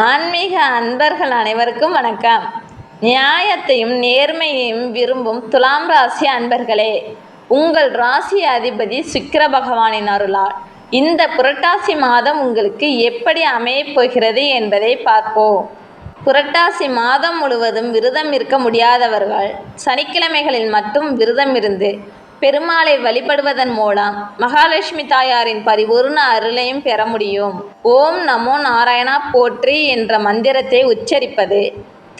ஆன்மீக அன்பர்கள் அனைவருக்கும் வணக்கம். நியாயத்தையும் நேர்மையையும் விரும்பும் துலாம் ராசி அன்பர்களே உங்கள் ராசி அதிபதி சுக்கிர பகவானின் அருளால் இந்த புரட்டாசி மாதம் உங்களுக்கு எப்படி அமையப் போகிறது என்பதை பார்ப்போம். புரட்டாசி மாதம் முழுவதும் விரதம் இருக்க முடியாதவர்கள் சனிக்கிழமைகளில் மட்டும் விரதம் இருந்து பெருமாளை வழிபடுவதன் மூலம் மகாலட்சுமி தாயாரின் பரிபூர்ண அருளையும் பெற முடியும். ஓம் நமோ நாராயணா போற்றி என்ற மந்திரத்தை உச்சரிப்பது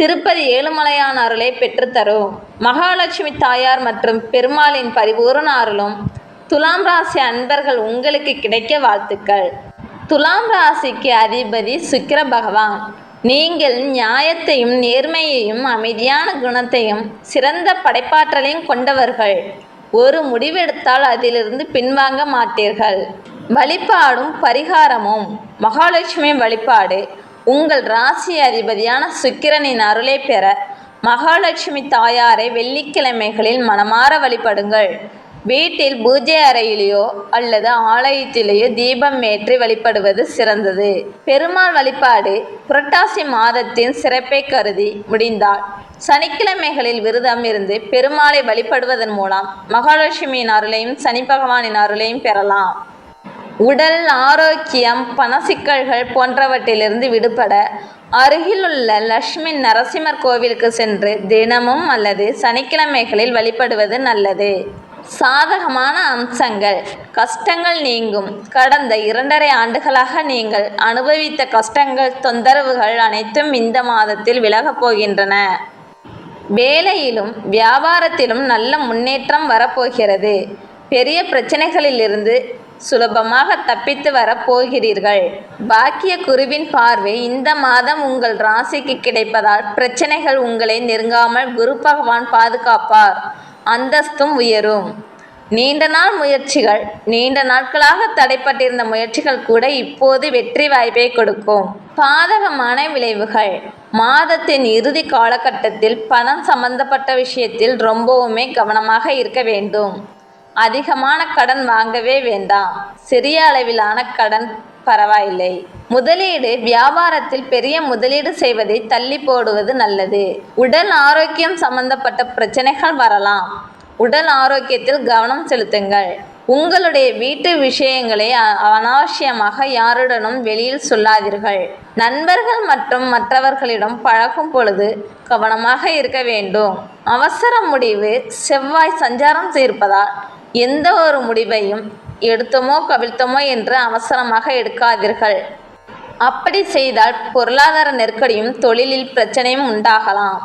திருப்பதி ஏழுமலையான் அருளை பெற்றுத்தரும். மகாலட்சுமி தாயார் மற்றும் பெருமாளின் பரிபூர்ண அருளும் துலாம் ராசி அன்பர்கள் உங்களுக்கு கிடைக்க வாழ்த்துக்கள். துலாம் ராசிக்கு அதிபதி சுக்கிர பகவான். நீங்கள் நியாயத்தையும் நேர்மையையும் அமைதியான குணத்தையும் சிறந்த படைப்பாற்றலையும் கொண்டவர்கள். ஒரு முடிவெடுத்தால் அதிலிருந்து பின்வாங்க மாட்டீர்கள். வழிபாடும் பரிகாரமும். மகாலட்சுமி வழிபாடு. உங்கள் ராசி அதிபதியான சுக்கிரனின் அருளை பெற மகாலட்சுமி தாயாரை வெள்ளிக்கிழமைகளில் மனமாற வழிபடுங்கள். வீட்டில் பூஜை அறையிலேயோ அல்லது ஆலயத்திலேயோ தீபம் ஏற்றி வழிபடுவது சிறந்தது. பெருமாள் வழிபாடு புரட்டாசி மாதத்தின் சிறப்பை கருதி முடிந்தால் சனிக்கிழமைகளில் விரதம் இருந்து பெருமாளை வழிபடுவதன் மூலம் மகாலட்சுமியின் அருளையும் சனி பகவானின் அருளையும் பெறலாம். உடல் ஆரோக்கியம் பண சிக்கல்கள் போன்றவற்றிலிருந்து விடுபட அருகிலுள்ள லட்சுமி நரசிம்மர் கோவிலுக்கு சென்று தினமும் அல்லது சனிக்கிழமைகளில் வழிபடுவது நல்லது. சாதகமான அம்சங்கள். கஷ்டங்கள் நீங்கும். கடந்த இரண்டரை ஆண்டுகளாக நீங்கள் அனுபவித்த கஷ்டங்கள் தொந்தரவுகள் அனைத்தும் இந்த மாதத்தில் விலகப் போகின்றன. வேலையிலும் வியாபாரத்திலும் நல்ல முன்னேற்றம் வரப்போகிறது. பெரிய பிரச்சனைகளிலிருந்து சுலபமாக தப்பித்து வரப் போகிறீர்கள் பாக்கிய குருவின் பார்வை இந்த மாதம் உங்கள் ராசிக்கு கிடைப்பதால் பிரச்சனைகள் உங்களை நெருங்காமல் குரு பகவான் பாதுகாப்பார். அந்தஸ்தும் உயரும். நீண்ட நாள் முயற்சிகள் நீண்ட நாட்களாக தடைப்பட்டிருந்த முயற்சிகள் கூட இப்போது வெற்றி வாய்ப்பை கொடுக்கும். பாதகமான விளைவுகள். மாதத்தின் இறுதி காலகட்டத்தில் பணம் சம்பந்தப்பட்ட விஷயத்தில் ரொம்பவுமே கவனமாக இருக்க வேண்டும். அதிகமான கடன் வாங்கவே வேண்டாம். சிறிய அளவிலான கடன் பரவாயில்லை. முதலீடு வியாபாரத்தில் பெரிய முதலீடு செய்வதை தள்ளி போடுவது நல்லது. உடல் ஆரோக்கியம் சம்பந்தப்பட்ட பிரச்சனைகள் வரலாம். உடல் ஆரோக்கியத்தில் கவனம் செலுத்துங்கள். உங்களுடைய வீட்டு விஷயங்களை அனாவசியமாக யாருடனும் வெளியில் சொல்லாதீர்கள். நண்பர்கள் மற்றும் மற்றவர்களிடம் பழகும் பொழுது கவனமாக இருக்க வேண்டும். அவசர முடிவு செவ்வாய் சஞ்சாரம் இருப்பதால் எந்த ஒரு முடிவையும் எடுத்தோமோ கவிழ்த்தோமோ என்று அவசரமாக எடுக்காதீர்கள். அப்படி செய்தால் பொருளாதார நெருக்கடியும் தொழிலில் பிரச்சனையும் உண்டாகலாம்.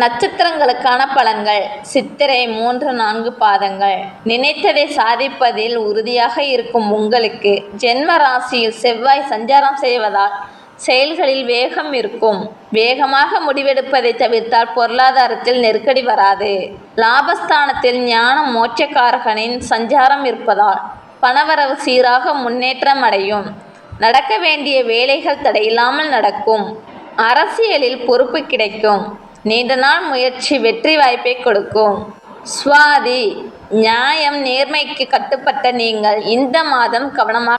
நட்சத்திரங்களுக்கான பலன்கள். சித்திரை மூன்று நான்கு பாதங்கள். நினைத்ததை சாதிப்பதில் உறுதியாக இருக்கும் உங்களுக்கு ஜென்ம ராசியில் செவ்வாய் சஞ்சாரம் செய்வதால் செயல்களில் வேகம் இருக்கும். வேகமாக முடிவெடுப்பதை தவிர்த்தால் பொருளாதாரத்தில் நெருக்கடி வராது. லாபஸ்தானத்தில் ஞான மோட்சக்காரகனின் சஞ்சாரம் இருப்பதால் பணவரவு சீராக முன்னேற்றம் அடையும். நடக்க வேண்டிய வேலைகள் தடையில்லாமல் நடக்கும். அரசியலில் பொறுப்பு கிடைக்கும். நீண்ட நாள் முயற்சி வெற்றி வாய்ப்பை கொடுக்கும். சுவாதி நியாயம் நேர்மைக்கு கட்டுப்பட்ட நீங்கள் இந்த மாதம் கவனமாக